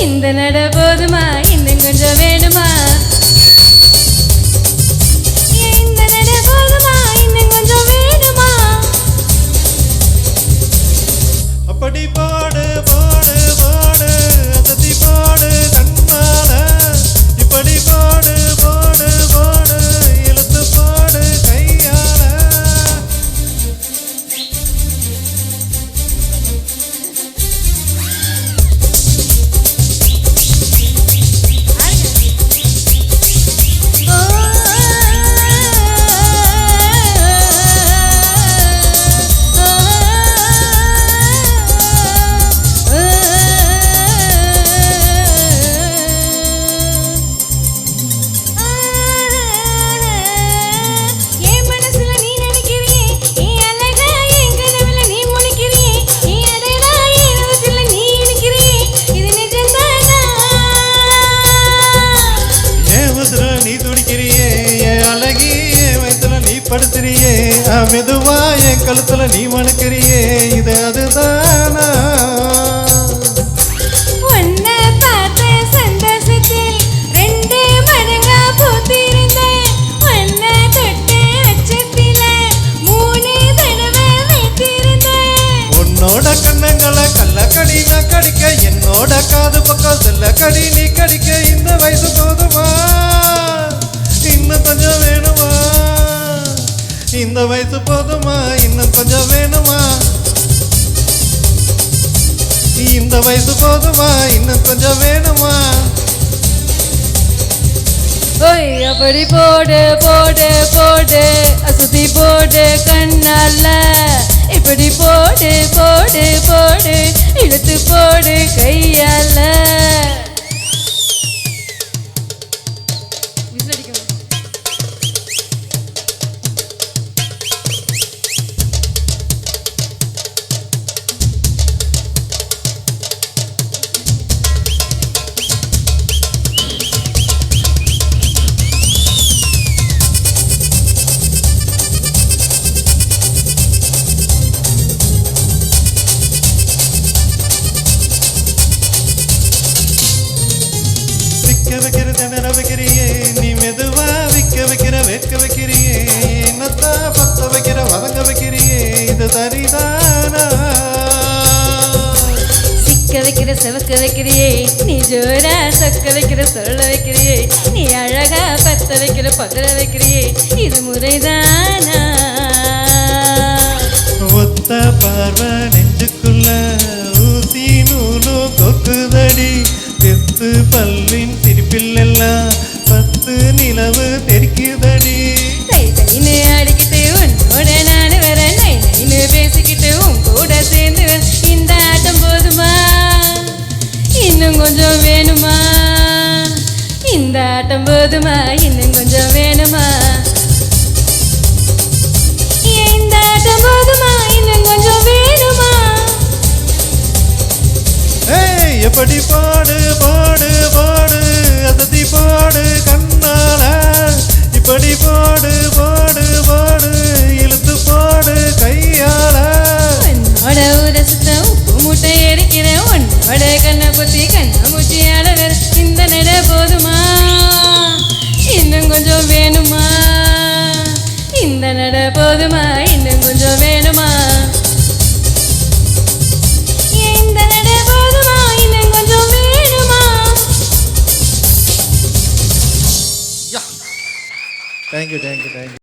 இந்த நட போதுமா? இன்னும் கொஞ்சம் வேணுமா? என் கழுத்துல நீ மணக்கிறியே இது அதுதானா? இந்த வயசு போதுமா? இன்னும் கொஞ்சம் வேணுமா? இந்த வயசு போதுமா? இன்னும் கொஞ்சம் வேணுமா? ஓய் அப்படி போடு போடு போடு. அசதி போடு கண்ணால. இப்படி போடு போடு போடு. இழுத்து போடு கையால. வைக்கிற திணற வைக்கிறியே. நீ மெதுவா விக்க வைக்கிற வேட்க வைக்கிறியே. என்னத்தான் பத்த வைக்கிற வதங்க வைக்கிறியே. இது சரிதானா? சிக்க வைக்கிற செவக்க வைக்கிறியே. நீ ஜோரா சொக்க வைக்கிற சொல்ல வைக்கிறியே. நீ அழகா பத்த வைக்கிற பதற வைக்கிறியே. இது முறைதானா? ஒத்த பார்வை தெரிக்குதடி ஆடிக்கிட்டு உன்னோட நானு வர நைன்னு பேசிக்கிட்டு உன் கூட சேர்ந்து இந்த ஆட்டம் போதுமா? இன்னும் கொஞ்சம் வேணுமா? இந்த ஆட்டம் போதுமா? இன்னும் கொஞ்சம் வேணுமா? இந்த ஆட்டம் போதுமா? இன்னும் கொஞ்சம் வேணுமா? எப்படி பாடு பாடு போதுமா? இன்னும் கொஞ்சம் வேணுமா? Thank you thank you thank you